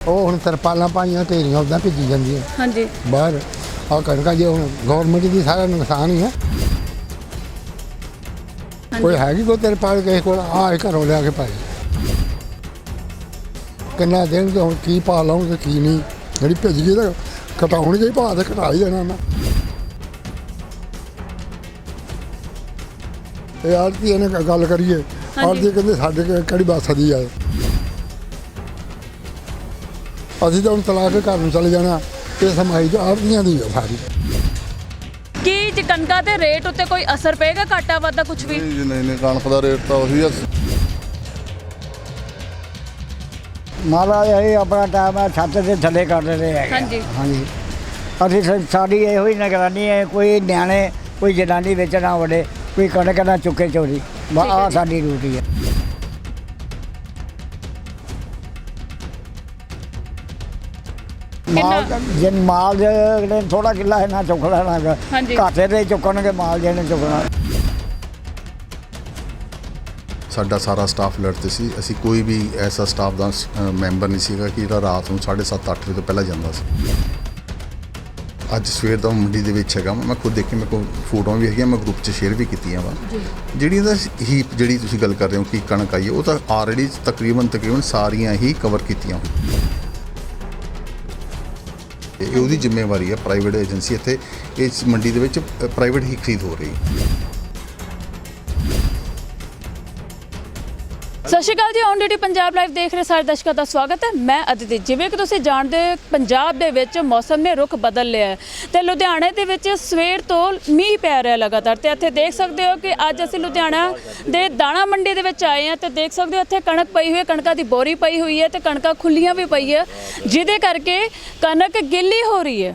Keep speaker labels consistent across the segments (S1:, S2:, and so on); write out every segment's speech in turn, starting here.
S1: ਉਹ ਹੁਣ ਤਰਪਾਲਾਂ ਪਾਈਆਂ ਢੇਰੀਆਂ ਉਦਾਂ ਭਿੱਜੀ ਜਾਂਦੀਆਂ।
S2: ਹਾਂਜੀ।
S1: ਬਾਹਰ ਆ ਕਣਕਾਂ ਜੇ ਹੁਣ ਗਵਰਨਮੈਂਟ ਦੀ ਸਾਰਾ ਨੁਕਸਾਨ ਹੀ ਹੈ ਕੋਈ ਹੈਗੀ ਕੋਈ ਤਰਪਾਲ ਕਿਸੇ ਕੋਲ? ਆ ਘਰੋਂ ਲਿਆ ਕੇ ਪਾਈ। ਕਿੰਨਾ ਦੇਣਗੇ ਹੁਣ ਕੀ ਪਾ ਲਾਉਂਗੇ ਕੀ ਨਹੀਂ। ਜਿਹੜੀ ਭਿੱਜ ਗਈ ਤਾਂ ਘਟਾਉਣਗੇ ਹੀ ਭਾਅ ਤੇ ਘਟਾ ਹੀ ਦੇਣਾ ਨਾ ਇਹ ਆਰਤੀ ਨੇ ਗੱਲ ਕਰੀਏ। ਆਰਤੀ ਕਹਿੰਦੇ ਸਾਡੇ ਕਿਹੜੀ ਬੱਸ ਦੀ ਆ? ਅਸੀਂ ਤਾਂ ਹੁਣ ਤਲਾਕ ਘਰ ਨੂੰ ਚਲੇ ਜਾਣਾ। ਇਹ ਸਮਾਈ ਜੋ ਆਰਤੀਆਂ ਦੀ ਆ ਸਾਰੀ।
S2: ਕੀ ਜੇ ਕਣਕਾਂ ਦੇ ਰੇਟ ਉੱਤੇ ਕੋਈ ਅਸਰ ਪਏਗਾ ਘਾਟਾ ਵਾਧਾ ਕੁਝ ਵੀ?
S3: ਨਹੀਂ ਜੀ, ਨਹੀਂ ਨਹੀਂ ਕਣਕ ਦਾ ਰੇਟ ਤਾਂ ਉਹੀ ਆ।
S4: ਮਹਾਰਾਜ ਇਹ ਆਪਣਾ ਟਾਈਮ ਹੈ ਛੱਤ ਦੇ ਥੱਲੇ ਕਰ ਰਹੇ ਹੈਗੇ
S2: ਹਾਂਜੀ।
S4: ਹਾਂਜੀ। ਅਸੀਂ ਸ- ਸਾਡੀ ਇਹੋ ਹੀ ਨਿਗਰਾਨੀ ਹੈ ਕੋਈ ਨਿਆਣੇ ਕੋਈ ਜਨਾਨੀ ਵਿੱਚ ਨਾ ਵੜੇ ਕੋਈ ਕਣਕ ਨਾ ਚੁੱਕੇ ਚੋਰੀ।
S2: ਠੀਕ ਹੈ
S4: ਆ
S2: ਜੀ।
S4: ਸਾਡੀ ਡਿਊਟੀ ਹੈ। ਮਾਲ ਜੇ ਮਾਲ ਜਿਹੜੇ ਥੋੜਾ ਕਿੱਲਾ ਹੈ ਨਾ ਚੁੱਕ ਲੈਣਾ ਹੈਗਾ।
S2: ਹਾਂਜੀ।
S4: ਘਾਟੇ ਦੇ ਚੁੱਕਣਗੇ ਮਾਲ ਜਿਹਨੇ ਚੁੱਕਣਾ।
S3: ਸਾਡਾ ਸਾਰਾ ਸਟਾਫ ਅਲਰਟ ਤੇ ਸੀ। ਅਸੀਂ ਕੋਈ ਵੀ ਐਸਾ ਸਟਾਫ ਦਾ ਅ, ਮੈਂਬਰ ਨਹੀਂ ਸੀਗਾ ਕਿ ਜਿਹੜਾ ਰਾਤ ਨੂੰ 7:30 8 ਵਜੇ ਤੋਂ ਪਹਿਲਾਂ ਜਾਂਦਾ ਸੀ। ਅੱਜ ਸਵੇਰ ਦਾ ਮੰਡੀ ਦੇ ਵਿੱਚ ਹੈਗਾ। ਵਾਂ, ਮੈਂ ਖੁਦ ਦੇਖੀ ਮੇਰੇ ਕੋਲ ਫੋਟੋਆਂ ਵੀ ਹੈਗੀਆਂ ਮੈਂ ਗਰੁੱਪ 'ਚ ਸ਼ੇਅਰ ਵੀ ਕੀਤੀਆਂ ਵਾ। ਜਿਹੜੀ ਇਹਦਾ ਹੀਪ ਜਿਹੜੀ ਤੁਸੀਂ ਗੱਲ ਕਰ ਰਹੇ ਹੋ ਕਿ ਕਣਕ ਆਈ ਹੈ ਉਹ ਤਾਂ ਆਲਰੇਡੀ ਤਕਰੀਬਨ ਤਕਰੀਬਨ ਸਾਰੀਆਂ ਹੀ ਕਵਰ ਕੀਤੀਆਂ ਹੋਈਆਂ। ਇਹ ਉਹਦੀ ਜ਼ਿੰਮੇਵਾਰੀ ਹੈ ਪ੍ਰਾਈਵੇਟ ਏਜੰਸੀ ਇੱਥੇ ਇਸ ਮੰਡੀ ਦੇ ਵਿੱਚ ਪ੍ਰਾਈਵੇਟ ਹੀ ਖਰੀਦ ਹੋ ਰਹੀ ਹੈ।
S2: ਸਤਿ ਸ਼੍ਰੀ ਅਕਾਲ ਜੀ ਔਨ ਡਿਊਟੀ ਪੰਜਾਬ ਲਾਈਵ ਦੇਖ ਰਹੇ ਸਾਰੇ ਦਰਸ਼ਕਾਂ ਦਾ ਸਵਾਗਤ ਹੈ। ਮੈਂ ਅਦਿਤੀ ਜਿਵੇਂ ਕਿ ਤੁਸੀਂ ਜਾਣਦੇ ਹੋ, ਪੰਜਾਬ ਦੇ ਵਿੱਚ ਮੌਸਮ ਨੇ ਰੁਖ ਬਦਲ ਲਿਆ ਹੈ ਤੇ ਲੁਧਿਆਣੇ ਦੇ ਵਿੱਚ ਸਵੇਰ ਤੋਂ ਮੀਂਹ ਪੈ ਰਿਹਾ ਲਗਾਤਾਰ ਤੇ ਇੱਥੇ ਦੇਖ ਸਕਦੇ ਹੋ ਕਿ ਅੱਜ ਅਸੀਂ ਲੁਧਿਆਣਾ ਦੇ ਦਾਣਾ ਮੰਡੀ ਦੇ ਵਿੱਚ ਆਏ ਹਾਂ ਤੇ ਦੇਖ ਸਕਦੇ ਹੋ ਇੱਥੇ ਕਣਕ ਪਈ ਹੋਈ ਹੈ ਕਣਕਾਂ ਦੀ ਬੋਰੀ ਪਈ ਹੋਈ ਹੈ ਤੇ ਕਣਕਾਂ ਖੁੱਲੀਆਂ ਵੀ ਪਈ ਹੈ ਜਿਹਦੇ ਕਰਕੇ ਕਣਕ ਗਿੱਲੀ ਹੋ ਰਹੀ ਹੈ।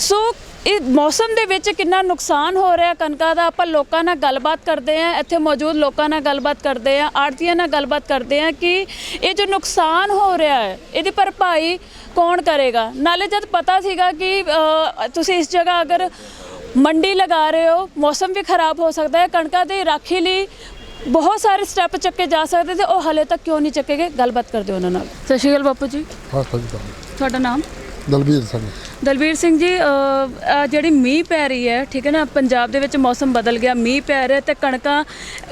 S2: ਸੋ ਇਹ ਮੌਸਮ ਦੇ ਵਿੱਚ ਕਿੰਨਾ ਨੁਕਸਾਨ ਹੋ ਰਿਹਾ ਕਣਕਾਂ ਦਾ? ਆਪਾਂ ਲੋਕਾਂ ਨਾਲ ਗੱਲਬਾਤ ਕਰਦੇ ਆਂ ਇੱਥੇ ਮੌਜੂਦ ਲੋਕਾਂ ਨਾਲ ਗੱਲਬਾਤ ਕਰਦੇ ਆਂ ਆੜਤੀਆਂ ਨਾਲ ਗੱਲਬਾਤ ਕਰਦੇ ਆਂ ਕਿ ਇਹ ਜੋ ਨੁਕਸਾਨ ਹੋ ਰਿਹਾ ਹੈ ਇਹਦੀ ਭਰਪਾਈ ਕੌਣ ਕਰੇਗਾ? ਨਾਲੇ ਜਦ ਪਤਾ ਸੀਗਾ ਕਿ ਤੁਸੀਂ ਇਸ ਜਗ੍ਹਾ ਅਗਰ ਮੰਡੀ ਲਗਾ ਰਹੇ ਹੋ ਮੌਸਮ ਵੀ ਖਰਾਬ ਹੋ ਸਕਦਾ ਹੈ ਕਣਕਾਂ ਦੀ ਰਾਖੀ ਲਈ ਬਹੁਤ ਸਾਰੇ ਸਟੈਪ ਚੱਕੇ ਜਾ ਸਕਦੇ ਤੇ ਉਹ ਹਲੇ ਤੱਕ ਕਿਉਂ ਨਹੀਂ ਚੱਕੇ ਗਏ ਗੱਲਬਾਤ ਕਰਦੇ ਉਹਨਾਂ ਨਾਲ। ਸਤਿ ਸ਼੍ਰੀ ਅਕਾਲ ਬਾਪੂ ਜੀ। ਤੁਹਾਡਾ ਨਾਮ?
S1: ਦਲਬੀਰ ਸਿੰਘ।
S2: ਦਲਬੀਰ ਸਿੰਘ ਜੀ ਅ, ਜਿਹੜੀ ਮੀਂਹ ਪੈ ਰਹੀ ਹੈ ਠੀਕ ਹੈ ਨਾ ਪੰਜਾਬ ਦੇ ਵਿੱਚ ਮੌਸਮ ਬਦਲ ਗਿਆ ਮੀਂਹ ਪੈ ਰਿਹਾ ਤੇ ਕਣਕਾਂ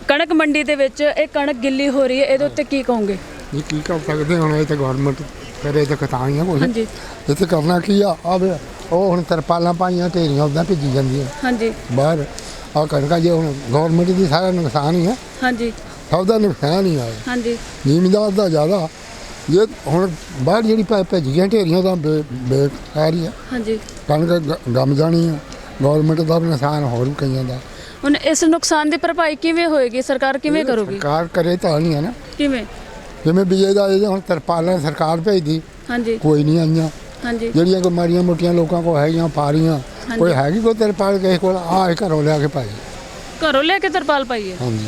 S2: ਕਣਕ ਮੰਡੀ ਦੇ ਵਿੱਚ ਇਹ ਕਣਕ ਗਿੱਲੀ ਹੋ ਰਹੀ ਹੈ ਇਹਦੇ ਉੱਤੇ ਕੀ ਕਹੋਗੇ?
S1: ਇਹ ਕੀ ਕਰ ਸਕਦੇ ਹੁਣ ਇਹ ਤਾਂ ਗਵਰਨਮੈਂਟ ਕਰੇ ਤਾਂ ਕਤਾਈਆਂ ਕੁਛ।
S2: ਹਾਂਜੀ।
S1: ਇੱਥੇ ਕਰਨਾ ਕੀ ਆ? ਆਵੇ ਉਹ ਹੁਣ ਤਰਪਾਲਾਂ ਪਾਈਆਂ ਢੇਰੀਆਂ ਉਦਾਂ ਭਿੱਜੀ ਜਾਂਦੀਆਂ।
S2: ਹਾਂਜੀ।
S1: ਬਾਹਰ ਆ ਕਣਕਾਂ ਜੇ ਹੁਣ ਗਵਰਨਮੈਂਟ ਦੀ ਸਾਰਾ ਨੁਕਸਾਨ ਹੀ ਹੈ
S2: ਹਾਂਜੀ।
S1: ਸਭ ਦਾ ਨੁਕਸਾਨ ਹੀ ਆ।
S2: ਹਾਂਜੀ।
S1: ਜ਼ਿਮੀਂਦਾਰ ਦਾ ਜ਼ਿਆਦਾ। ਜੇ ਹੁਣ ਬਾਹਰ ਜਿਹੜੀ ਭੈ ਭਿੱਜ ਗਈਆਂ ਢੇਰੀਆਂ ਤਾਂ ਬੇ ਬੇਕਾਰ ਹੀ ਆ।
S2: ਹਾਂਜੀ।
S1: ਕਣਕ ਗ- ਗੰਮ ਜਾਣੀ ਆ। ਗਵਰਨਮੈਂਟ ਦਾ ਵੀ ਨੁਕਸਾਨ ਹੋਰ ਵੀ ਕਈਆਂ ਦਾ।
S2: ਹੁਣ ਇਸ ਨੁਕਸਾਨ ਦੀ ਭਰਪਾਈ ਕਿਵੇਂ ਹੋਏਗੀ? ਸਰਕਾਰ ਕਿਵੇਂ ਕਰੂਗੀ?
S1: ਸਰਕਾਰ ਕਰੇ ਤਾਂ ਨਹੀਂ ਹੈ ਨਾ।
S2: ਕਿਵੇਂ?
S1: ਜਿਵੇਂ ਬੀਜੇ ਦਾ ਇਹ ਹੁਣ ਤਰਪਾਲਾਂ ਸਰਕਾਰ ਭੇਜਦੀ।
S2: ਹਾਂਜੀ।
S1: ਕੋਈ ਨਹੀਂ ਆਈਆਂ।
S2: ਹਾਂਜੀ।
S1: ਜਿਹੜੀਆਂ ਕੋਈ ਮਾੜੀਆਂ ਮੋਟੀਆਂ ਲੋਕਾਂ ਕੋਲ ਹੈਗੀਆਂ ਪਾਰੀਆਂ। ਕੋਈ ਹੈਗੀ ਕੋਈ ਤਰਪਾਲ ਕਿਸੇ ਕੋਲ? ਆ ਘਰੋਂ ਲਿਆ ਕੇ ਪਾਈ।
S2: ਘਰੋਂ ਲੈ ਕੇ ਤਰਪਾਲ ਪਾਈ ਹੈ?
S1: ਹਾਂਜੀ।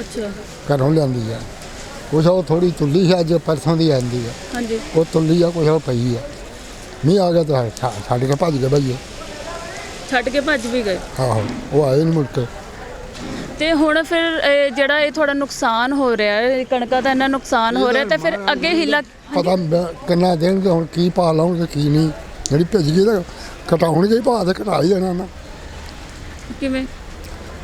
S2: ਅੱਛਾ।
S1: ਘਰੋਂ ਲਿਆਂਦੀ ਆ। ਕੁਛ ਉਹ ਥੋੜੀ ਤੁੱਲੀ ਹੈ ਅੱਜ ਪਰਸੋਂ ਦੀ ਆਂਦੀ ਆ।
S2: ਹਾਂਜੀ।
S1: ਉਹ ਤੁੱਲੀ ਆ ਕੁਛ ਉਹ ਪਈ ਆ। ਮੀਂਹ ਆ ਗਿਆ ਤਾਂ ਛੱਡ ਕੇ ਭੱਜ ਗਏ ਭਈਏ
S2: ਛੱਡ ਕੇ ਭੱਜ ਵੀ ਗਏ।
S1: ਆਹੋ ਉਹ ਆਏ ਨਹੀਂ ਮੁੜ ਕੇ।
S2: ਤੇ ਹੁਣ ਫਿਰ ਇਹ ਜਿਹੜਾ ਇਹ ਥੋੜਾ ਨੁਕਸਾਨ ਹੋ ਰਿਹਾ ਹੈ ਇਹ ਕਣਕਾਂ ਦਾ ਇੰਨਾ ਨੁਕਸਾਨ ਹੋ ਰਿਹਾ ਤੇ ਫਿਰ ਅੱਗੇ ਹਿੱਲਾ
S1: ਪਤਾ ਮ- ਕਿੰਨਾ ਦੇਣਗੇ ਹੁਣ ਕੀ ਪਾ ਲਾਉਂਗੇ ਕੀ ਨਹੀਂ। ਜਿਹੜੀ ਭਿੱਜ ਗਈ ਤਾਂ ਘਟਾਉਣਗੇ ਹੀ ਭਾਅ ਤੇ ਘਟਾ ਹੀ ਦੇਣਾ ਨਾ।
S2: ਕਿਵੇਂ?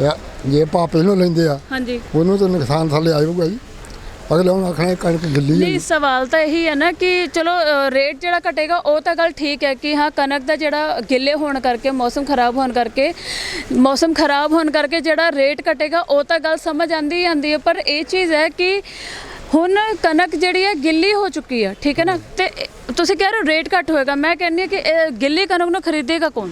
S1: ਇਹ ਜੇ ਭਾਅ ਪਹਿਲੋਂ ਲੈਂਦੇ ਆ
S2: ਹਾਂਜੀ।
S1: ਉਹਨੂੰ ਤਾਂ ਨੁਕਸਾਨ ਥੱਲੇ ਆਊਗਾ ਜੀ ਅਗਲੇ ਹੁਣ ਆਖਣਾ ਇਹ ਕਣਕ ਗਿੱਲੀ
S2: ਨਹੀਂ ਸਵਾਲ ਤਾਂ ਇਹੀ ਹੈ ਨਾ ਕਿ ਚਲੋ ਅ, ਰੇਟ ਜਿਹੜਾ ਘਟੇਗਾ ਉਹ ਤਾਂ ਗੱਲ ਠੀਕ ਹੈ ਕਿ ਹਾਂ ਕਣਕ ਦਾ ਜਿਹੜਾ ਗਿੱਲੇ ਹੋਣ ਕਰਕੇ ਮੌਸਮ ਖਰਾਬ ਹੋਣ ਕਰਕੇ ਮੌਸਮ ਖਰਾਬ ਹੋਣ ਕਰਕੇ ਜਿਹੜਾ ਰੇਟ ਘਟੇਗਾ ਉਹ ਤਾਂ ਗੱਲ ਸਮਝ ਆਂਦੀ ਆਂਦੀ ਹੈ। ਪਰ ਇਹ ਚੀਜ਼ ਹੈ ਕਿ ਹੁਣ ਕਣਕ ਜਿਹੜੀ ਹੈ ਗਿੱਲੀ ਹੋ ਚੁੱਕੀ ਹੈ ਠੀਕ ਹੈ ਨਾ? ਤੇ ਇਹ- ਤੁਸੀਂ ਕਹਿ ਰਹੇ ਹੋ ਰੇਟ ਘਟ ਹੋਏਗਾ। ਮੈਂ ਕਹਿੰਦੀ ਹਾਂ ਕਿ ਇਹ ਗਿੱਲੀ ਕਣਕ ਨੂੰ ਖਰੀਦੇਗਾ ਕੌਣ?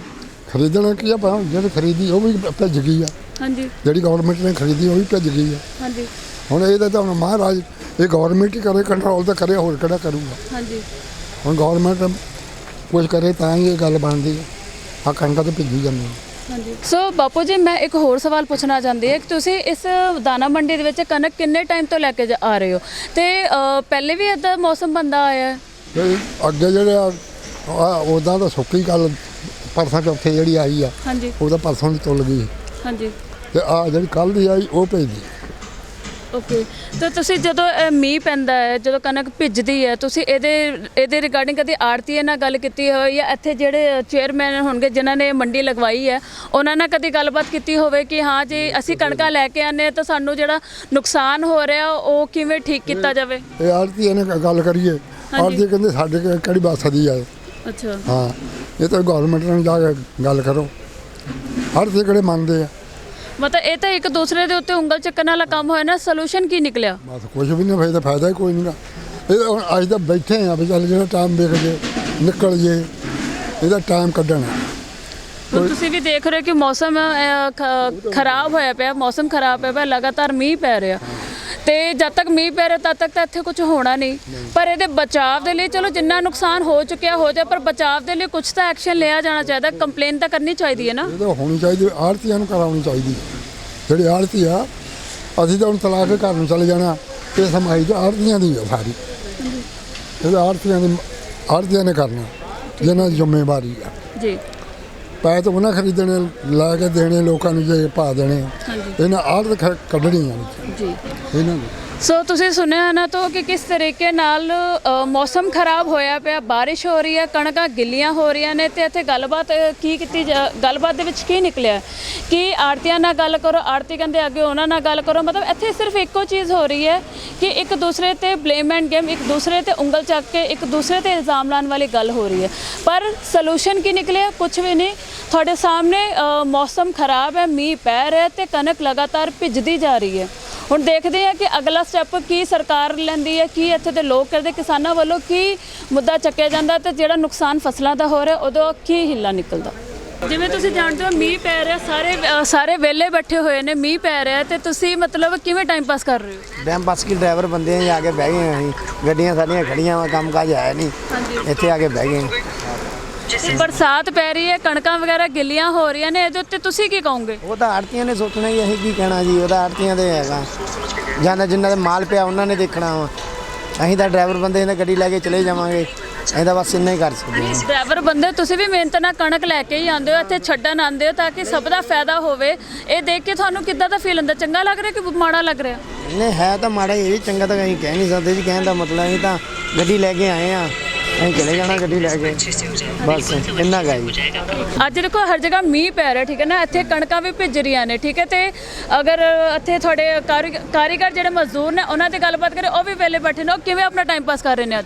S1: ਖਰੀਦਣਾ ਕੀ ਆ ਭਾਵੇਂ ਜਿਹੜੀ ਖਰੀਦੀ ਉਹ ਵੀ ਭਿੱਜ ਗਈ ਆ।
S2: ਹਾਂਜੀ।
S1: ਜਿਹੜੀ ਗਵਰਨਮੈਂਟ ਨੇ ਖਰੀਦੀ ਉਹ ਵੀ ਭਿੱਜ ਗਈ ਆ।
S2: ਹਾਂਜੀ।
S1: ਹੁਣ ਇਹਦਾ ਤਾਂ ਹੁਣ ਮਹਾਰਾਜ ਇਹ ਗਵਰਨਮੈਂਟ ਹੀ ਕਰੇ ਕੰਟਰੋਲ ਤਾਂ ਕਰੇ ਹੋਰ ਕਿਹੜਾ ਕਰੂਗਾ?
S2: ਹਾਂਜੀ।
S1: ਹੁਣ ਗਵਰਨਮੈਂਟ ਕੁਝ ਕਰੇ ਤਾਂ ਹੀ ਇਹ ਗੱਲ ਬਣਦੀ ਹੈ। ਆ ਕਣਕਾਂ ਤੇ ਭਿੱਜੀ ਜਾਂਦੀਆਂ।
S2: ਹਾਂਜੀ। ਸੋ ਬਾਪੂ ਜੀ ਮੈਂ ਇੱਕ ਹੋਰ ਸਵਾਲ ਪੁੱਛਣਾ ਚਾਹੁੰਦੀ ਹਾਂ ਕਿ ਤੁਸੀਂ ਇਸ ਦਾਣਾ ਮੰਡੀ ਦੇ ਵਿੱਚ ਕਣਕ ਕਿੰਨੇ ਟਾਈਮ ਤੋਂ ਲੈ ਕੇ ਜਾ- ਆ ਰਹੇ ਹੋ? ਤੇ ਅ, ਪਹਿਲੇ ਵੀ ਇਦਾਂ ਮੌਸਮ ਬੰਦਾ ਆਇਆ ਹੈ?
S1: ਤੇ ਅੱਗੇ ਜਿਹੜੇ ਆ ਉਹਦਾ ਤਾਂ ਸੁੱਕੀ ਗੱਲ ਪਰਸਾਂ ਚੌਥੇ ਜਿਹੜੀ ਆਈ ਆ
S2: ਹਾਂਜੀ।
S1: ਉਹਦਾ ਪਰਸੋਂ ਦੀ ਤੁੱਲ ਗਈ।
S2: ਹਾਂਜੀ।
S1: ਤੇ ਆ ਜਿਹੜੀ ਕੱਲ ਦੀ ਆਈ ਉਹ ਭੇਜੀ
S2: ਓਕੇ ਤਾਂ ਤੁਸੀਂ ਜਦੋਂ ਮੀਂਹ ਪੈਂਦਾ ਹੈ ਜਦੋਂ ਕਣਕ ਭਿੱਜਦੀ ਹੈ ਤੁਸੀਂ ਇਹਦੇ ਇਹਦੇ ਰਿਗਾਰਡਿੰਗ ਕਦੀ ਆੜਤੀਏ ਨਾਲ ਗੱਲ ਕੀਤੀ ਹੋਵੇ ਜਾਂ ਇੱਥੇ ਜਿਹੜੇ ਚੇਅਰਮੈਨ ਹੋਣਗੇ ਜਿਨ੍ਹਾਂ ਨੇ ਮੰਡੀ ਲਗਵਾਈ ਹੈ ਉਹਨਾਂ ਨਾਲ ਕਦੀ ਗੱਲਬਾਤ ਕੀਤੀ ਹੋਵੇ ਕਿ ਹਾਂ ਜੀ ਅਸੀਂ ਕਣਕਾਂ ਲੈ ਕੇ ਆਨੇ ਤਾਂ ਸਾਨੂੰ ਜਿਹੜਾ ਨੁਕਸਾਨ ਹੋ ਰਿਹਾ ਉਹ ਕਿਵੇਂ ਠੀਕ ਕੀਤਾ ਜਾਵੇ?
S1: ਇਹ ਆੜਤੀ ਨੇ ਗੱਲ ਕਰੀਏ। ਆੜਤੀ ਕਹਿੰਦੇ ਸਾਡੇ ਕਿ- ਕਿਹੜੀ ਬੱਸ ਦੀ ਆ
S2: ਅੱਛਾ।
S1: ਹਾਂ। ਇਹ ਤਾਂ ਗਵਰਨਮੈਂਟ ਨਾਲ ਜਾ ਕੇ ਗੱਲ ਕਰੋ। ਆੜਤੀ ਕਿਹੜੇ ਮੰਨਦੇ ਆ?
S2: ਮਤਲਬ ਇਹ ਤਾਂ ਇੱਕ ਦੂਸਰੇ ਦੇ ਉੱਤੇ ਉਂਗਲ ਚੱਕਣ ਵਾਲਾ ਕੰਮ ਹੋਇਆ ਨਾ ਸੋਲੂਸ਼ਨ ਕੀ ਨਿਕਲਿਆ?
S1: ਬਸ ਕੁਝ ਵੀ ਨਹੀਂ ਫਾਇਦਾ ਫਾਇਦਾ ਹੀ ਕੋਈ ਨਹੀਂ ਇਹ ਹੁਣ ਅੱਜ ਤਾਂ ਬੈਠੇ ਆ ਵੀ ਚੱਲ ਜਿਹੜਾ ਟਾਈਮ ਜੇ ਨਿਕਲ ਜੇ ਇਹਦਾ ਟਾਈਮ ਕੱਢਣਾ।
S2: ਹੁਣ ਤੁਸੀਂ ਵੀ ਦੇਖ ਰਹੇ ਹੋ ਕਿ ਮੌਸਮ ਅਹ, ਖ- ਖਰਾਬ ਹੋਇਆ ਪਿਆ ਮੌਸਮ ਖਰਾਬ ਹੋਇਆ ਪਿਆ ਲਗਾਤਾਰ ਮੀਂਹ ਪੈ ਰਿਹਾ। ਤੇ ਜਦ ਤੱਕ ਮੀਂਹ ਪੈ ਰਿਹਾ ਤਦ ਤੱਕ ਤਾਂ ਇੱਥੇ ਕੁਝ ਹੋਣਾ ਨਹੀਂ। ਪਰ ਇਹਦੇ ਬਚਾਅ ਦੇ ਲਈ ਚਲੋ ਜਿੰਨਾ ਨੁਕਸਾਨ ਹੋ ਚੁੱਕਿਆ ਹੋ ਜਾ ਪਰ ਬਚਾਅ ਦੇ ਲਈ ਕੁਝ ਤਾਂ ਐਕਸ਼ਨ ਲਿਆ ਜਾਣਾ ਚਾਹੀਦਾ ਕੰਪਲੇਨ ਤਾਂ ਕਰਨੀ ਚਾਹੀਦੀ ਹੈ ਨਾ।
S1: ਇਹ ਤਾਂ ਹੋਣੀ ਚਾਹੀਦੀ ਆੜਤੀਆਂ ਨੂੰ ਕਰਾਉਣੀ ਚਾਹੀਦੀ। ਜਿਹੜੀ ਆੜਤੀ ਆ ਅਸੀਂ ਤਾਂ ਹੁਣ ਤਲਾਕ ਘਰ ਨੂੰ ਚਲੇ ਜਾਣਾ ਇਹ ਸਮਾਈ ਤਾਂ ਆੜਤੀਆਂ ਦੀ ਆ ਸਾਰੀ। ਇਹ ਆੜਤੀਆਂ ਦੀ ਆੜਤੀਆਂ ਨੇ ਕਰਨਾ ਜਿਹਨਾਂ ਦੀ ਜ਼ਿੰਮੇਵਾਰੀ ਆ।
S2: ਜੀ।
S1: ਪੈਸੇ ਤਾਂ ਉਹਨਾਂ ਖਰੀਦਣੇ ਲੈ ਕੇ ਦੇਣੇ ਲੋਕਾਂ ਨੂੰ ਜੇ ਪਾ ਦੇਣੇ। ਇਹਨਾਂ ਆੜਤ ਕੱਢਣੀ ਆ।
S2: ਜੀ।
S1: ਇਹਨਾਂ ਨੂੰ
S2: ਸੋ ਤੁਸੀਂ ਸੁਣਿਆ ਨਾ ਤੋਂ ਕਿ ਕਿਸ ਤਰੀਕੇ ਨਾਲ ਅ, ਮੌਸਮ ਖਰਾਬ ਹੋਇਆ ਪਿਆ ਬਾਰਿਸ਼ ਹੋ ਰਹੀ ਹੈ ਕਣਕਾਂ ਗਿੱਲੀਆਂ ਹੋ ਰਹੀਆਂ ਨੇ ਤੇ ਇੱਥੇ ਗੱਲਬਾਤ ਅ, ਕੀ ਕੀਤੀ ਜਾ- ਗੱਲਬਾਤ ਦੇ ਵਿੱਚ ਕੀ ਨਿਕਲਿਆ? ਕਿ ਆੜਤੀਆਂ ਨਾਲ ਗੱਲ ਕਰੋ? ਆੜਤੀ ਕਹਿੰਦੇ ਅੱਗੇ ਉਹਨਾਂ ਨਾਲ ਗੱਲ ਕਰੋ। ਮਤਲਬ ਇੱਥੇ ਸਿਰਫ ਇੱਕੋ ਚੀਜ਼ ਹੋ ਰਹੀ ਹੈ ਕਿ ਇੱਕ ਦੂਸਰੇ ਤੇ ਬਲੇਮ ਐਂਡ ਗੇਮ ਇੱਕ ਦੂਸਰੇ ਤੇ ਉਂਗਲ ਚੱਕ ਕੇ ਇੱਕ ਦੂਸਰੇ ਤੇ ਇਲਜ਼ਾਮ ਲਾਉਣ ਵਾਲੀ ਗੱਲ ਹੋ ਰਹੀ ਹੈ। ਪਰ ਸੋਲੂਸ਼ਨ ਕੀ ਨਿਕਲਿਆ? ਕੁਝ ਵੀ ਨਹੀਂ। ਤੁਹਾਡੇ ਸਾਹਮਣੇ ਅ, ਮੌਸਮ ਖਰਾਬ ਹੈ ਮੀਂਹ ਪੈ ਰਿਹਾ ਤੇ ਕਣਕ ਲਗਾਤਾਰ ਭਿੱਜਦੀ ਜਾ ਰਹੀ ਹੈ। ਹੁਣ ਦੇਖਦੇ ਹਾਂ ਕਿ ਅਗਲਾ ਸਟੈਪ ਕੀ ਸਰਕਾਰ ਲੈਂਦੀ ਹੈ ਕੀ ਇੱਥੇ ਦੇ ਲੋਕ ਕਰਦੇ ਕਿਸਾਨਾਂ ਵੱਲੋਂ ਕੀ ਮੁੱਦਾ ਚੱਕਿਆ ਜਾਂਦਾ ਤੇ ਜਿਹੜਾ ਨੁਕਸਾਨ ਫਸਲਾਂ ਦਾ ਹੋ ਰਿਹਾ ਉਦੋਂ ਕੀ ਹਿੱਲਾ ਨਿਕਲਦਾ? ਜਿਵੇਂ ਤੁਸੀਂ ਜਾਣਦੇ ਹੋ ਮੀਂਹ ਪੈ ਰਿਹਾ ਸਾਰੇ ਸਾਰੇ ਵਿਹਲੇ ਬੈਠੇ ਹੋਏ ਨੇ ਮੀਂਹ ਪੈ ਰਿਹਾ ਤੇ ਤੁਸੀਂ ਮਤਲਬ ਕਿਵੇਂ ਟਾਈਮ ਪਾਸ ਕਰ ਰਹੇ ਹੋ?
S5: ਡੈਮ ਬੱਸ ਕੀ ਡਰਾਈਵਰ ਬੰਦੇ ਆ ਜੀ, ਆ ਕੇ ਬਹਿ ਗਏ ਅਸੀਂ ਗੱਡੀਆਂ ਸਾਡੀਆਂ ਖੜੀਆਂ ਵਾ ਕੰਮ ਕਾਜ ਹੈ ਨਹੀਂ ਇੱਥੇ ਆ ਕੇ ਬਹਿ ਗਏ।
S2: ਬਰਸਾਤ ਪੈ ਰਹੀ ਹੈ ਕਣਕਾਂ ਵਗੈਰਾ ਗਿੱਲੀਆਂ ਹੋ ਰਹੀਆਂ ਨੇ ਇਹਦੇ ਉੱਤੇ ਤੁਸੀਂ ਕੀ ਕਹੋਗੇ?
S5: ਉਹ ਤਾਂ ਆੜਤੀਆਂ ਨੇ ਸੋਚਣਾ ਹੀ ਅਸੀਂ ਕੀ ਕਹਿਣਾ ਜੀ ਉਹਦਾ ਆੜਤੀਆਂ ਦੇ ਹੈਗਾ। ਜਾਂ ਜਿਨ੍ਹਾਂ ਦੇ ਮਾਲ ਪਿਆ ਉਹਨਾਂ ਨੇ ਦੇਖਣਾ ਵਾ। ਅਸੀਂ ਤਾਂ ਡਰਾਈਵਰ ਬੰਦੇ ਨੇ ਗੱਡੀ ਲੈ ਕੇ ਚਲੇ ਜਾਵਾਂਗੇ। ਅਸੀਂ ਤਾਂ ਬਸ ਇੰਨਾ ਹੀ ਕਰ ਸਕਦੇ ਹਾਂ।
S2: ਡਰਾਈਵਰ ਬੰਦੇ ਤੁਸੀਂ ਵੀ ਮਿਹਨਤ ਨਾਲ ਕਣਕ ਲੈ ਕੇ ਹੀ ਆਉਂਦੇ ਹੋ ਇੱਥੇ ਛੱਡਣ ਆਉਂਦੇ ਹੋ ਤਾਂ ਕਿ ਸਭ ਦਾ ਫਾਇਦਾ ਹੋਵੇ। ਇਹ ਦੇਖ ਕੇ ਤੁਹਾਨੂੰ ਕਿੱਦਾਂ ਦਾ ਫੀਲ ਹੁੰਦਾ? ਚੰਗਾ ਲੱਗ ਰਿਹਾ ਕਿ ਮਾੜਾ ਲੱਗ ਰਿਹਾ?
S5: ਨਹੀਂ ਹੈ ਤਾਂ ਮਾੜਾ ਹੀ ਚੰਗਾ ਤਾਂ ਅਸੀਂ ਕਹਿ ਨਹੀਂ ਸਕਦੇ ਜੀ। ਕਹਿਣ ਦਾ ਮਤਲਬ ਅਸੀਂ ਤਾਂ ਗੱਡੀ ਲੈ ਕੇ ਆਏ ਆ। ਅਸੀਂ ਚਲੇ ਜਾਣਾ ਗੱਡੀ ਲੈ ਕੇ। ਬਸ ਇੰਨਾ ਜੀ।
S2: ਅੱਜ ਦੇਖੋ ਹਰ ਜਗ੍ਹਾ ਮੀਂਹ ਪੈ ਰਿਹਾ ਠੀਕ ਹੈ ਨਾ? ਇੱਥੇ ਕਣਕਾਂ ਵੀ ਭਿੱਜ ਰਹੀਆਂ ਨੇ ਠੀਕ ਹੈ? ਤੇ ਅਗਰ ਇੱਥੇ ਤੁਹਾਡੇ ਕਾਰੀ- ਕਾਰੀਗਰ ਜਿਹੜੇ ਮਜ਼ਦੂਰ ਨੇ ਉਹਨਾਂ ਦੀ ਗੱਲਬਾਤ ਕਰੇ ਉਹ ਵੀ ਵੇਲੇ ਬੈਠੇ ਨੇ। ਉਹ ਕਿਵੇਂ ਆਪਣਾ ਟਾਈਮ ਪਾਸ ਕਰ ਰਹੇ ਨੇ ਅੱਜ?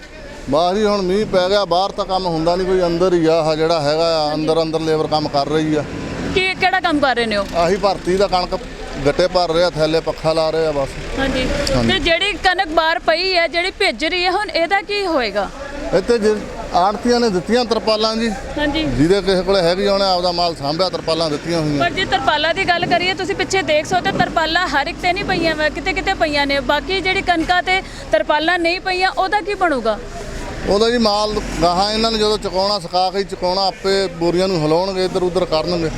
S6: ਬਾਹਰ ਹੀ ਹੁਣ ਮੀਂਹ ਪੈ ਗਿਆ ਬਾਹਰ ਤਾਂ ਕੰਮ ਹੁੰਦਾ ਨਹੀਂ ਕੋਈ ਅੰਦਰ ਹੀ ਆ ਆਹ ਜਿਹੜਾ ਹੈਗਾ ਆ ਅੰਦਰ ਅੰਦਰ ਲੇਬਰ ਕੰਮ ਕਰ ਰਹੀ ਆ।
S2: ਕੀ ਕਿਹੜਾ ਕੰਮ ਕਰ ਰਹੇ ਨੇ ਉਹ?
S6: ਆਹੀ ਭਰਤੀ ਦਾ ਕਣਕ ਗੱਟੇ ਭਰ ਰਿਹਾ ਥੱਲੇ ਪੱਖਾ ਲਾ ਰਹੇ ਬਸ।
S2: ਹਾਂਜੀ। ਤੇ ਜਿਹੜੀ ਕਣਕ ਬਾਹਰ ਪਈ ਹੈ ਜਿਹੜੀ ਭਿੱਜ ਰਹੀ ਹੈ ਹੁਣ ਇਹਦਾ ਕੀ ਹੋਏਗਾ?
S6: ਇੱਥੇ ਆੜਤੀਆਂ ਨੇ ਦਿੱਤੀਆਂ ਤਰਪਾਲਾਂ ਜੀ।
S2: ਹਾਂਜੀ।
S6: ਜਿਹਦੇ ਕਿਸੇ ਕੋਲੇ ਹੈਗੀ ਉਹਨੇ ਆਪਦਾ ਮਾਲ ਸਾਂਭਿਆ ਤਰਪਾਲਾਂ ਦਿੱਤੀਆਂ ਹੋਈਆਂ।
S2: ਪਰ ਜੇ ਤਰਪਾਲਾਂ ਦੀ ਗੱਲ ਕਰੀਏ ਤੁਸੀਂ ਪਿੱਛੇ ਦੇਖ ਸਕਦੇ ਹੋ ਤਰਪਾਲਾਂ ਹਰ ਇੱਕ ਤੇ ਨਹੀਂ ਪਈਆਂ ਵਾ ਕਿਤੇ ਕਿਤੇ ਪਈਆਂ ਨੇ। ਬਾਕੀ ਜਿਹੜੀ ਕਣਕਾਂ ਤੇ ਤਰਪਾਲਾਂ ਨਹੀਂ ਪਈਆਂ ਉਹਦਾ ਕੀ ਬਣੂਗਾ?
S6: ਉਹਦਾ ਜੀ ਮਾਲ ਗਾਹਾਂ ਇਹਨਾਂ ਨੇ ਜਦੋਂ ਚੁਕਾਉਣਾ ਸੁਕਾ ਕੇ ਹੀ ਚੁਕਾਉਣਾ ਆਪੇ ਬੋਰੀਆਂ ਨੂੰ ਹਿਲਾਉਣਗੇ ਇੱਧਰ ਉੱਧਰ ਕਰਨਗੇ।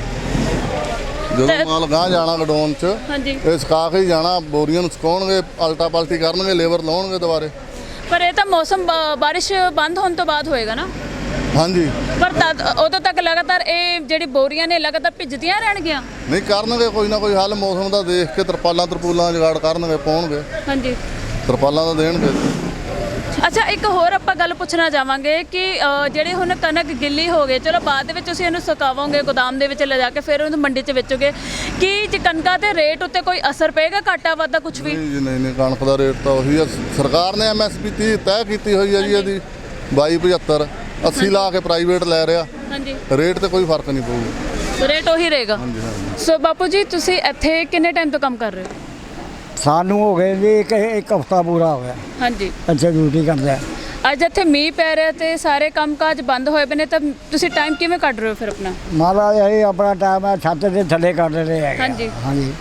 S6: ਜਦੋਂ ਮਾਲ ਗਾਂ ਜਾਣਾ ਗਡਾਊਨ 'ਚ
S2: ਹਾਂਜੀ।
S6: ਇਹ ਸੁਕਾ ਕੇ ਹੀ ਜਾਣਾ ਬੋਰੀਆਂ ਨੂੰ ਸੁਕਾਉਣਗੇ ਅਲਟਾ ਪਲਟੀ ਕਰਨਗੇ ਲੇਬਰ ਲਾਉਣਗੇ ਦੁਬਾਰੇ।
S2: ਪਰ ਇਹ ਤਾਂ ਮੌਸਮ ਬ- ਬਾਰਿਸ਼ ਬੰਦ ਹੋਣ ਤੋਂ ਬਾਅਦ ਹੋਏਗਾ ਨਾ?
S6: ਹਾਂਜੀ।
S2: ਪਰ ਤਦ ਉਦੋਂ ਤੱਕ ਲਗਾਤਾਰ ਇਹ ਜਿਹੜੀ ਬੋਰੀਆਂ ਨੇ ਲਗਾਤਾਰ ਭਿੱਜਦੀਆਂ ਰਹਿਣਗੀਆਂ?
S6: ਨਹੀਂ ਕਰਨਗੇ ਕੋਈ ਨਾ ਕੋਈ ਹੱਲ ਮੌਸਮ ਦਾ ਦੇਖ ਕੇ ਤਰਪਾਲਾਂ ਤਰਪੂਲਾਂ ਦਾ ਜੁਗਾੜ ਕਰਨਗੇ ਪਾਉਣਗੇ।
S2: ਹਾਂਜੀ।
S6: ਤਰਪਾਲਾਂ ਦਾ ਦੇਣਗੇ।
S2: ਅੱਛਾ ਇੱਕ ਹੋਰ ਆਪਾਂ ਗੱਲ ਪੁੱਛਣਾ ਚਾਹਾਂਗੇ ਕਿ ਅ, ਜਿਹੜੇ ਹੁਣ ਕਣਕ ਗਿੱਲੀ ਹੋ ਗਏ ਚਲੋ ਬਾਅਦ ਦੇ ਵਿੱਚ ਤੁਸੀਂ ਇਹਨੂੰ ਸੁਕਾਵੋਗੇ ਗੋਦਾਮ ਦੇ ਵਿੱਚ ਲੈ ਜਾ ਕੇ ਫਿਰ ਉਹਨੂੰ ਮੰਡੀ 'ਚ ਵੇਚੋਗੇ ਕੀ ਜੇ ਕਣਕਾਂ ਦੇ ਰੇਟ ਉੱਤੇ ਕੋਈ ਅਸਰ ਪਏਗਾ ਘਾਟਾ ਵਾਧਾ ਕੁਝ ਵੀ?
S6: ਨਹੀਂ ਜੀ ਨਹੀਂ ਨਹੀਂ ਕਣਕ ਦਾ ਰੇਟ ਤਾਂ ਉਹੀ ਆ ਸਰਕਾਰ ਨੇ ਐਮਐਸਪੀ 30 ਤੈਅ ਕੀਤੀ ਹੋਈ ਹੈ ਜੀ ਇਹਦੀ 2275 80 ਲਾ ਕੇ ਪ੍ਰਾਈਵੇਟ ਲੈ ਰਿਹਾ।
S2: ਹਾਂਜੀ।
S6: ਰੇਟ ਤੇ ਕੋਈ ਫ਼ਰਕ ਨਹੀਂ ਪਊਗਾ
S2: ਰੇਟ ਉਹੀ ਰਹੇਗਾ।
S6: ਹਾਂਜੀ ਹਾਂਜੀ।
S2: ਸੋ ਬਾਪੂ ਜੀ ਤੁਸੀਂ ਇੱਥੇ ਕਿੰਨੇ ਟਾਈਮ ਤੋਂ ਕੰਮ ਕਰ ਰਹੇ ਹੋ?
S4: ਸਾਨੂੰ ਹੋ ਗਏ ਜੀ ਇੱਕ ਇੱਕ ਹਫਤਾ ਪੂਰਾ ਹੋ ਗਿਆ।
S2: ਹਾਂਜੀ।
S4: ਅੱਛਾ ਡਿਊਟੀ ਕਰਦਾ
S2: ਅੱਜ ਇੱਥੇ ਮੀਂਹ ਪੈ ਰਿਹਾ ਤੇ ਸਾਰੇ ਕੰਮਕਾਜ ਬੰਦ ਹੋਏ ਪਏ ਨੇ ਤਾਂ ਤੁਸੀਂ ਟਾਈਮ ਕਿਵੇਂ ਕੱਢ ਰਹੇ ਹੋ ਫਿਰ ਆਪਣਾ?
S4: ਮਹਾਰਾਜ ਇਹ ਆਪਣਾ ਟਾਈਮ ਹੈ ਛੱਤ ਦੇ ਥੱਲੇ ਕੱਢ ਰਹੇ ਹੈਗੇ ਆ।
S2: ਹਾਂਜੀ।
S4: ਹਾਂਜੀ।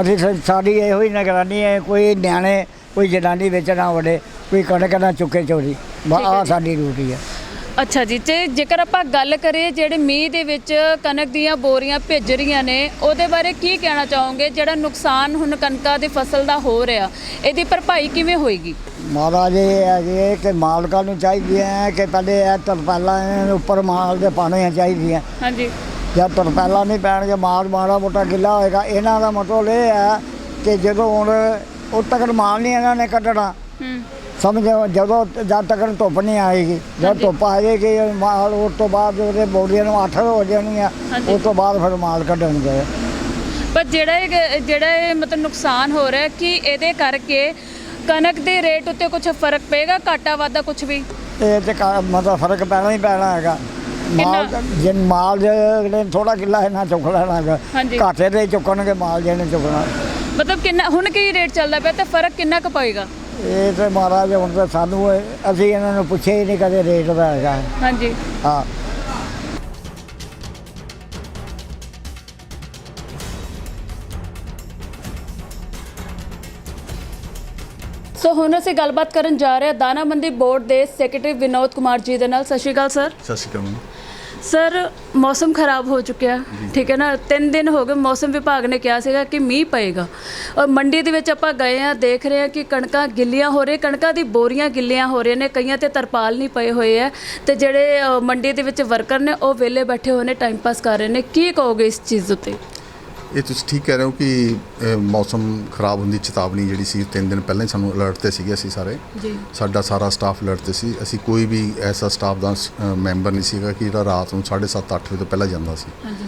S4: ਅਸੀਂ ਸਾਡੀ ਇਹੋ ਹੀ ਨਿਗਰਾਨੀ ਹੈ ਕੋਈ ਨਿਆਣੇ ਕੋਈ ਜਨਾਨੀ ਵਿੱਚ ਨਾ ਵੜੇ ਕੋਈ ਕਣਕ ਨਾ ਚੁੱਕੇ ਚੋਰੀ।
S2: ਠੀਕ ਹੈ
S4: ਆ
S2: ਜੀ।
S4: ਸਾਡੀ ਡਿਊਟੀ ਹੈ।
S2: ਅੱਛਾ ਜੀ ਤੇ ਜੇਕਰ ਆਪਾਂ ਗੱਲ ਕਰੀਏ ਜਿਹੜੇ ਮੀਂਹ ਦੇ ਵਿੱਚ ਕਣਕ ਦੀਆਂ ਬੋਰੀਆਂ ਭਿੱਜ ਰਹੀਆਂ ਨੇ ਉਹਦੇ ਬਾਰੇ ਕੀ ਕਹਿਣਾ ਚਾਹੋਗੇ? ਜਿਹੜਾ ਨੁਕਸਾਨ ਹੁਣ ਕਣਕਾਂ ਦੀ ਫਸਲ ਦਾ ਹੋ ਰਿਹਾ ਇਹਦੀ ਭਰਪਾਈ ਕਿਵੇਂ ਹੋਏਗੀ?
S4: ਮਹਾਰਾਜ ਇਹ ਹੈਗੇ ਕਿ ਮਾਲਕਾਂ ਨੂੰ ਚਾਹੀਦੀ ਹੈ ਕਿ ਪਹਿਲੇ ਇਹ ਤਰਪਾਲਾਂ ਇਹਨਾਂ ਉੱਪਰ ਮਾਲ ਦੇ ਪਾਉਣੀਆਂ ਚਾਹੀਦੀਆਂ
S2: ਹਾਂਜੀ।
S4: ਜਦ ਤਰਪਾਲਾਂ ਨਹੀਂ ਪੈਣਗੇ ਮਾਲ ਮਾੜਾ ਮੋਟਾ ਗਿੱਲਾ ਹੋਏਗਾ। ਇਹਨਾਂ ਦਾ ਮਤਲਬ ਇਹ ਹੈ ਕਿ ਜਦੋਂ ਹੁਣ ਉਦ ਤੱਕ ਮਾਲ ਨਹੀਂ ਇਹਨਾਂ ਨੇ ਕੱਢਣਾ
S2: ਹੂੰ।
S4: ਸਮਝੋ ਜਦੋਂ ਜਦ ਤੱਕ ਧੁੱਪ ਨਹੀਂ ਆਏਗੀ ਜਦ। ਧੁੱਪ ਆ ਜਾਏਗੀ ਮਾਲ ਉਸ ਤੋਂ ਬਾਅਦ ਉਹਦੇ ਬੋਰੀਆਂ ਨੂੰ ਅੱਠ ਹੋ ਜਾਣਗੀਆਂ। ਉਸ ਤੋਂ ਬਾਅਦ ਫਿਰ ਮਾਲ ਕੱਢਣਗੇ
S2: ਪਰ ਜਿਹੜਾ ਇਹ ਜਿਹੜਾ ਇਹ ਮਤਲਬ ਨੁਕਸਾਨ ਹੋ ਰਿਹਾ ਕਿ ਇਹਦੇ ਕਰਕੇ ਕਣਕ ਦੇ ਰੇਟ ਉੱਤੇ ਕੁਝ ਫ਼ਰਕ ਪਏਗਾ ਘਾਟਾ ਵਾਧਾ ਕੁਝ ਵੀ
S4: ਇਹ ਤੇ ਮਤਲਬ ਫ਼ਰਕ ਪੈਣਾ ਹੀ ਪੈਣਾ ਹੈਗਾ ਮਾਲ? ਜੇ ਮਾਲ ਜੇ ਅਗਲੇ ਨੇ ਥੋੜਾ ਕਿੱਲਾ ਇਹਨਾਂ ਚੁੱਕ ਲੈਣਾ। ਘਾਟੇ ਹੀ ਚੁੱਕਣਗੇ ਮਾਲ ਜਿਹਨੇ ਚੁੱਕਣਾ
S2: ਮਤਲਬ ਕਿੰਨਾ ਹੁਣ ਕੀ ਰੇਟ ਚੱਲਦਾ ਪਿਆ ਤੇ ਫ਼ਰਕ ਕਿੰਨਾ ਕੁ ਪਏਗਾ
S4: ਇਹ ਤੇ ਮਹਾਰਾਜ ਹੁਣ ਤਾਂ ਸਾਨੂੰ ਇਹ- ਅਸੀਂ ਇਹਨਾਂ ਨੂੰ ਪੁੱਛਿਆ ਹੀ ਨਹੀਂ ਕਦੇ ਰੇਟ ਦਾ ਹੈਗਾ।
S2: ਹਾਂਜੀ।
S4: ਹਾਂ।
S2: ਸੋ ਹੁਣ ਅਸੀਂ ਗੱਲਬਾਤ ਕਰਨ ਜਾ ਰਹੇ ਹਾਂ ਦਾਣਾ ਮੰਡੀ ਬੋਰਡ ਦੇ ਸੈਕਟਰੀ ਵਿਨੋਦ ਕੁਮਾਰ ਜੀ ਦੇ ਨਾਲ। ਸਤਿ ਸ਼੍ਰੀ ਅਕਾਲ ਸਰ।
S3: ਸਤਿ ਸ਼੍ਰੀ ਅਕਾਲ ਮੈਮ।
S2: ਸਰ ਮੌਸਮ ਖਰਾਬ ਹੋ ਚੁੱਕਿਆ। ਠੀਕ ਹੈ ਨਾ? ਤਿੰਨ ਦਿਨ ਹੋ ਗਏ ਮੌਸਮ ਵਿਭਾਗ ਨੇ ਕਿਹਾ ਸੀਗਾ ਕਿ ਮੀਂਹ ਪਏਗਾ। ਔਰ ਮੰਡੀ ਦੇ ਵਿੱਚ ਆਪਾਂ ਗਏ ਆ ਦੇਖ ਰਹੇ ਆ ਕਿ ਕਣਕਾਂ ਗਿੱਲੀਆਂ ਹੋ ਰਹੀਆਂ ਕਣਕਾਂ ਦੀ ਬੋਰੀਆਂ ਗਿੱਲੀਆਂ ਹੋ ਰਹੀਆਂ ਨੇ ਕਈਆਂ ਤੇ ਤਰਪਾਲ ਨਹੀਂ ਪਏ ਹੋਏ ਆ ਤੇ ਜਿਹੜੇ ਅ, ਮੰਡੀ ਦੇ ਵਿੱਚ ਵਰਕਰ ਨੇ ਉਹ ਵਿਹਲੇ ਬੈਠੇ ਹੋਏ ਨੇ ਟਾਈਮ ਪਾਸ ਕਰ ਰਹੇ ਨੇ। ਕੀ ਕਹੋਗੇ ਇਸ ਚੀਜ਼ ਉੱਤੇ?
S3: ਇਹ ਤੁਸੀਂ ਠੀਕ ਕਹਿ ਰਹੇ ਹੋ ਕਿ ਅ, ਮੌਸਮ ਖਰਾਬ ਹੋਣ ਦੀ ਚੇਤਾਵਨੀ ਜਿਹੜੀ ਸੀ ਤਿੰਨ ਦਿਨ ਪਹਿਲਾਂ ਹੀ ਸਾਨੂੰ ਅਲਰਟ ਤੇ ਸੀਗੇ ਅਸੀਂ ਸਾਰੇ।
S2: ਜੀ।
S3: ਸਾਡਾ ਸਾਰਾ ਸਟਾਫ ਅਲਰਟ ਤੇ ਸੀ। ਅਸੀਂ ਕੋਈ ਵੀ ਐਸਾ ਸਟਾਫ ਦਾ ਮੈਂਬਰ ਨਹੀਂ ਸੀਗਾ ਕਿ ਜਿਹੜਾ ਰਾਤ ਨੂੰ 7:30 ਅੱਠ ਵਜੇ ਤੋਂ ਪਹਿਲਾਂ ਜਾਂਦਾ ਸੀ।
S2: ਹਾਂਜੀ।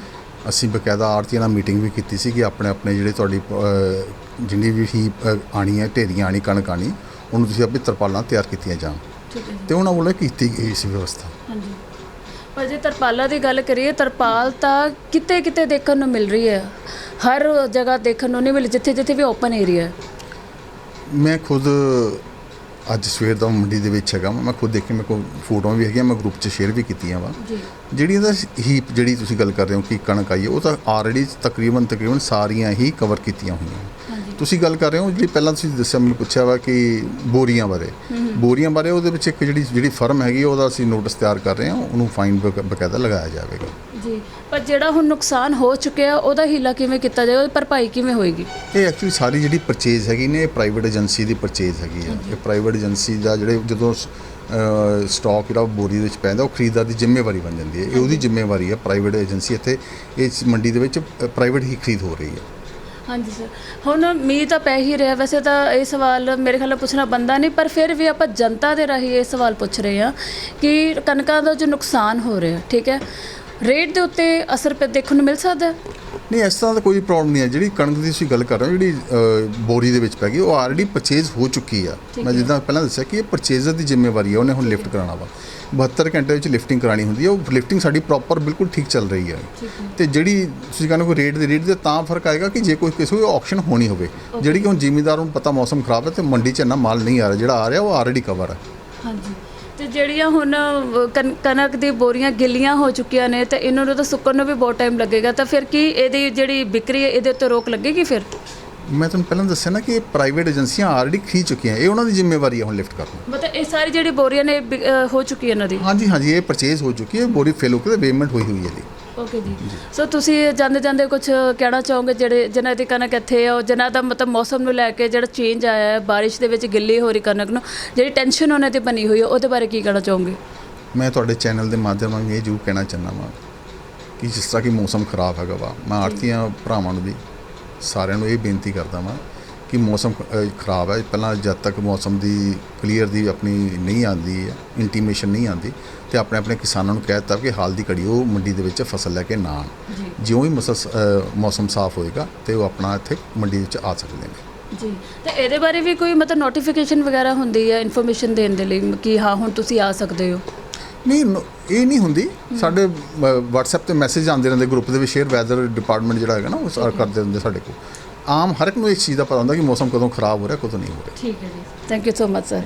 S3: ਅਸੀਂ ਬਕਾਇਦਾ ਆੜਤੀਆਂ ਨਾਲ ਮੀਟਿੰਗ ਵੀ ਕੀਤੀ ਸੀ ਕਿ ਆਪਣੇ ਆਪਣੇ ਜਿਹੜੇ ਤੁਹਾਡੀ ਅ, ਜਿੰਨੀ ਵੀ ਹੀ ਅ, ਆਣੀ ਹੈ ਢੇਰੀਆਂ ਆਣੀ ਕਣਕ ਆਣੀ ਉਹਨੂੰ ਤੁਸੀਂ ਆਪਣੀ ਤਰਪਾਲਾਂ ਤਿਆਰ ਕੀਤੀਆਂ ਜਾਣ।
S2: ਠੀਕ ਹੈ।
S3: ਤੇ ਉਹਨਾਂ ਵੱਲੋਂ ਕੀਤੀ ਗਈ ਸੀ ਵਿਵਸਥਾ।
S2: ਹਾਂਜੀ। ਪਰ ਜੇ, ਤਰਪਾਲਾਂ ਦੀ ਗੱਲ ਕਰੀਏ, ਤਰਪਾਲ ਤਾਂ ਕਿਤੇ ਕਿਤੇ ਦੇਖਣ ਨੂੰ ਮਿਲ ਰਹੀ ਹੈ। ਹਰ ਜਗ੍ਹਾ ਦੇਖਣ ਨੂੰ ਨਹੀਂ ਮਿਲ, ਜਿੱਥੇ ਜਿੱਥੇ ਵੀ ਓਪਨ ਏਰੀਆ ਹੈ।
S3: ਮੈਂ ਖੁਦ ਅੱਜ ਸਵੇਰ ਦਾ ਮੰਡੀ ਦੇ ਵਿੱਚ ਹੈਗਾ। ਮੈਂ ਖੁਦ ਦੇਖੀ ਮੇਰੇ ਕੋਲ ਫੋਟੋਆਂ ਵੀ ਹੈਗੀਆਂ ਮੈਂ ਗਰੁੱਪ 'ਚ ਸ਼ੇਅਰ ਵੀ ਕੀਤੀਆਂ ਵਾ।
S2: ਜੀ।
S3: ਜਿਹੜੀਆਂ ਦਾ ਹੀਪ ਜਿਹੜੀ ਤੁਸੀਂ ਗੱਲ ਕਰ ਰਹੇ ਹੋ ਕਿ ਕਣਕ ਆਈ ਹੈ ਉਹ ਤਾਂ ਆਲਰੇਡੀ ਤਕਰੀਬਨ ਤਕਰੀਬਨ ਸਾਰੀਆਂ ਹੀ ਕਵਰ ਕੀਤੀਆਂ ਹੋਈਆਂ। ਤੁਸੀਂ ਗੱਲ ਕਰ ਰਹੇ ਹੋ ਜਿਹੜੀ ਪਹਿਲਾਂ ਤੁਸੀਂ ਦੱਸਿਆ ਮੈਨੂੰ ਪੁੱਛਿਆ ਵਾ ਕਿ ਬੋਰੀਆਂ ਬਾਰੇ। ਬੋਰੀਆਂ ਬਾਰੇ ਉਹਦੇ ਵਿੱਚ ਇੱਕ ਜਿਹੜੀ ਜਿਹੜੀ ਫਰਮ ਹੈਗੀ ਉਹਦਾ ਅਸੀਂ ਨੋਟਿਸ ਤਿਆਰ ਕਰ ਰਹੇ ਹਾਂ ਉਹਨੂੰ ਫਾਈਨ ਬਕਾਇਦਾ ਲਗਾਇਆ ਜਾਵੇਗਾ।
S2: ਜੀ। ਪਰ ਜਿਹੜਾ ਹੁਣ ਨੁਕਸਾਨ ਹੋ ਚੁੱਕਿਆ ਉਹਦਾ ਹੀਲਾ ਕਿਵੇਂ ਕੀਤਾ ਜਾਏਗਾ ਉਹਦੀ ਭਰਪਾਈ ਕਿਵੇਂ ਹੋਏਗੀ?
S3: ਇਹ ਐਕਚੁਅਲੀ ਸਾਰੀ ਜਿਹੜੀ ਪਰਚੇਜ਼ ਹੈਗੀ ਨੇ ਇਹ ਪ੍ਰਾਈਵੇਟ ਏਜੰਸੀ ਦੀ ਪਰਚੇਜ਼ ਹੈਗੀ ਆ। ਇਹ ਪ੍ਰਾਈਵੇਟ ਏਜੰਸੀ ਦਾ ਜਿਹੜੇ ਜਦੋਂ ਸਟਾਕ ਜਿਹੜਾ ਬੋਰੀ ਦੇ ਵਿੱਚ ਪੈਂਦਾ ਉਹ ਖਰੀਦਦਾਰ ਦੀ ਜ਼ਿੰਮੇਵਾਰੀ ਬਣ ਜਾਂਦੀ ਹੈ। ਇਹ ਉਹਦੀ ਜ਼ਿੰਮੇਵਾਰੀ ਹੈ ਪ੍ਰਾਈਵੇਟ ਏਜੰਸੀ ਇੱਥੇ ਇਸ ਮੰਡੀ ਦੇ ਵਿੱਚ ਪ੍ਰਾਈਵੇਟ ਹੀ ਖਰੀਦ ਹੋ ਰਹੀ ਹੈ।
S2: ਹਾਂਜੀ ਸਰ। ਹੁਣ ਮੀਂਹ ਤਾਂ ਪੈ ਹੀ ਰਿਹਾ ਵੈਸੇ ਤਾਂ ਇਹ ਸਵਾਲ ਮੇਰੇ ਖਿਆਲ ਨਾਲ ਪੁੱਛਣਾ ਬੰਦਾ ਨਹੀਂ ਪਰ ਫਿਰ ਵੀ ਆਪਾਂ ਜਨਤਾ ਦੇ ਰਾਹੀਂ ਇਹ ਸਵਾਲ ਪੁੱਛ ਰਹੇ ਹਾਂ ਕਿ ਕਣਕਾਂ ਦਾ ਜੋ ਨੁਕਸਾਨ ਹੋ ਰਿਹਾ ਠੀਕ ਹੈ? ਰੇਟ ਦੇ ਉੱਤੇ ਅਸਰ ਪ- ਦੇਖਣ ਨੂੰ ਮਿਲ ਸਕਦਾ ਹੈ?
S3: ਨਹੀਂ ਇਸ ਤਰ੍ਹਾਂ ਦਾ ਕੋਈ ਪ੍ਰੋਬਲਮ ਨਹੀਂ ਹੈ। ਜਿਹੜੀ ਕਣਕ ਦੀ ਤੁਸੀਂ ਗੱਲ ਕਰ ਰਹੇ ਹੋ ਜਿਹੜੀ ਅ, ਬੋਰੀ ਦੇ ਵਿੱਚ ਪੈ ਗਈ ਉਹ ਆਲਰੇਡੀ ਪਰਚੇਜ਼ ਹੋ ਚੁੱਕੀ ਆ। ਮੈਂ। ਜਿੱਦਾਂ ਪਹਿਲਾਂ ਦੱਸਿਆ ਕਿ ਇਹ ਪਰਚੇਜ਼ਰ ਦੀ ਜ਼ਿੰਮੇਵਾਰੀ ਹੈ ਉਹਨੇ ਹੁਣ ਲਿਫਟ ਕਰਾਉਣਾ ਵਾ। 72 ਘੰਟੇ ਵਿੱਚ ਲਿਫਟਿੰਗ ਕਰਾਣੀ ਹੁੰਦੀ ਹੈ ਉਹ ਲਿਫਟਿੰਗ ਸਾਡੀ ਪ੍ਰੋਪਰ ਬਿਲਕੁਲ ਠੀਕ ਚੱਲ ਰਹੀ ਹੈ। ਤੇ ਜਿਹੜੀ ਤੁਸੀਂ ਕਹਿੰਦੇ ਕੋਈ ਰੇਟ ਦੇ ਰੇਟ ਦੇ ਤਾਂ ਫ਼ਰਕ ਆਏਗਾ ਕਿ ਜੇ ਕੋਈ ਕਿਸੇ ਕੋਈ ਆਕਸ਼ਨ ਹੋਣੀ ਹੋਵੇ। ਜਿਹੜੀ ਕਿ ਹੁਣ ਜ਼ਿਮੀਂਦਾਰ ਨੂੰ ਪਤਾ ਮੌਸਮ ਖਰਾਬ ਹੈ ਤੇ ਮੰਡੀ 'ਚ ਇੰਨਾ ਮਾਲ ਨਹੀਂ ਆ ਰਿਹਾ ਜਿਹੜਾ ਆ ਰਿਹਾ ਉਹ ਆਲਰੇਡੀ ਕਵਰ ਹੈ
S2: ਹਾਂਜੀ। ਜਿਹੜੀਆਂ ਹੁਣ ਕਨ- ਕਣਕ ਦੀ ਬੋਰੀਆਂ ਗਿੱਲੀਆਂ ਹੋ ਚੁੱਕੀਆਂ ਨੇ ਤੇ ਇਹਨਾਂ ਨੂੰ ਤਾਂ ਸੁੱਕਣ ਨੂੰ ਵੀ ਬਹੁਤ ਟਾਈਮ ਲੱਗੇਗਾ ਤਾਂ ਫਿਰ ਕੀ ਇਹਦੀ ਜਿਹੜੀ ਵਿਕਰੀ ਹੈ ਇਹਦੇ ਉੱਤੇ ਰੋਕ ਲੱਗੇਗੀ ਫਿਰ?
S3: ਮੈਂ ਤੁਹਾਨੂੰ ਪਹਿਲਾਂ ਦੱਸਿਆ ਨਾ ਕਿ ਪ੍ਰਾਈਵੇਟ ਏਜੰਸੀਆਂ ਆਲਰੇਡੀ ਖਰੀਦ ਚੁੱਕੀਆਂ ਇਹ ਉਹਨਾਂ ਦੀ ਜ਼ਿੰਮੇਵਾਰੀ ਹੈ ਹੁਣ ਲਿਫਟ ਕਰਨਾ
S2: ਮਤਲਬ ਇਹ ਸਾਰੀ ਜਿਹੜੀ ਬੋਰੀਆਂ ਨੇ ਵਿਕ- ਅ, ਹੋ ਚੁੱਕੀ ਹੈ ਇਹਨਾਂ ਦੀ?
S3: ਹਾਂਜੀ ਹਾਂਜੀ ਇਹ ਪਰਚੇਜ਼ ਹੋ ਚੁੱਕੀ ਹੈ ਬੋਰੀ ਫਿਲ ਹੋ ਕੇ ਪੇਮੈਂਟ ਹੋਈ ਹੋਈ ਹੈ ਜੀ
S2: ਓਕੇ ਜੀ। ਸੋ ਤੁਸੀਂ ਜਾਂਦੇ ਜਾਂਦੇ ਕੁਝ ਕਹਿਣਾ ਚਾਹੋਗੇ ਜਿਹੜੇ ਜਿਨ੍ਹਾਂ ਦੀ ਕਣਕ ਇੱਥੇ ਆ ਉਹ ਜਿਨ੍ਹਾਂ ਦਾ ਮਤਲਬ ਮੌਸਮ ਨੂੰ ਲੈ ਕੇ ਜਿਹੜਾ ਚੇਂਜ ਆਇਆ ਹੈ ਬਾਰਿਸ਼ ਦੇ ਵਿੱਚ ਗਿੱਲੀ ਹੋ ਰਹੀ ਕਣਕ ਨੂੰ ਜਿਹੜੀ ਟੈਨਸ਼ਨ ਉਹਨਾਂ ਤੇ ਬਣੀ ਹੋਈ ਹੈ ਉਹਦੇ ਬਾਰੇ ਕੀ ਕਹਿਣਾ ਚਾਹੋਗੇ?
S3: ਮੈਂ ਤੁਹਾਡੇ ਚੈਨਲ ਦੇ ਮਾਧਿਅਮ ਰਾਹੀਂ ਇਹ ਜ਼ਰੂਰ ਕਹਿਣਾ ਚਾਹੁੰਦਾ ਵਾਂ ਕਿ ਜਿਸ ਤਰ੍ਹਾਂ ਕਿ ਮੌਸਮ ਖਰਾਬ ਹੈਗਾ ਵਾ ਮੈਂ ਆੜਤੀਆਂ ਭਰਾਵਾਂ ਨੂੰ ਵੀ ਸਾਰਿਆਂ ਨੂੰ ਇਹ ਬੇਨਤੀ ਕਰਦਾ ਵਾਂ ਕਿ ਮੌਸਮ ਖਰਾਬ ਹੈ। ਪਹਿਲਾਂ ਜਦ ਤੱਕ ਮੌਸਮ ਦੀ ਕਲੀਅਰ ਦੀ ਆਪਣੀ ਨਹੀਂ ਆਉਂਦੀ ਹੈ ਇੰਟੀਮੇਸ਼ਨ ਨਹੀਂ ਆਉਂਦੀ ਤੇ ਆਪਣੇ ਆਪਣੇ ਕਿਸਾਨਾਂ ਨੂੰ ਕਹਿ ਦਿੱਤਾ ਕਿ ਹਾਲ ਦੀ ਘੜੀ ਉਹ ਮੰਡੀ ਦੇ ਵਿੱਚ ਫਸਲ ਲੈ ਕੇ ਨਾ ਆਉਣ। ਜਿਉਂ ਹੀ ਮੌਸਮ ਸਾਫ਼ ਹੋਏਗਾ ਤੇ ਉਹ ਆਪਣਾ ਇੱਥੇ ਮੰਡੀ ਵਿੱਚ ਆ ਸਕਦੇ ਨੇ।
S2: ਜੀ। ਤੇ ਇਹਦੇ ਬਾਰੇ ਵੀ ਕੋਈ ਮਤਲਬ ਨੋਟੀਫਿਕੇਸ਼ਨ ਵਗੈਰਾ ਹੁੰਦੀ ਹੈ ਇਨਫੋਰਮੇਸ਼ਨ ਦੇਣ ਦੇ ਲਈ ਕਿ ਹਾਂ ਹੁਣ ਤੁਸੀਂ ਆ ਸਕਦੇ ਹੋ?
S3: ਨਹੀਂ ਇਹ ਨਹੀਂ ਹੁੰਦੀ। ਸਾਡੇ WhatsApp ਤੇ ਮੈਸੇਜ ਆਉਂਦੇ ਰਹਿੰਦੇ ਗਰੁੱਪ ਦੇ ਵਿੱਚ ਸ਼ੇਅਰ ਵੈਦਰ ਡਿਪਾਰਟਮੈਂਟ ਜਿਹੜਾ ਹੈਗਾ ਨਾ ਉਹ ਸਾਰ ਕਰਦੇ ਹੁੰਦੇ ਸਾਡੇ ਕੋਲ। ਆਮ ਹਰ ਇੱਕ ਨੂੰ ਇਸ ਚੀਜ਼ ਦਾ ਪਤਾ ਹੁੰਦਾ ਕਿ ਮੌਸਮ ਕਦੋਂ ਖਰਾਬ ਹੋ ਰਿਹਾ ਕਦੋਂ ਨਹੀਂ ਹੋ ਰਿਹਾ।
S2: ਠੀਕ ਹੈ ਜੀ। Thank you so much sir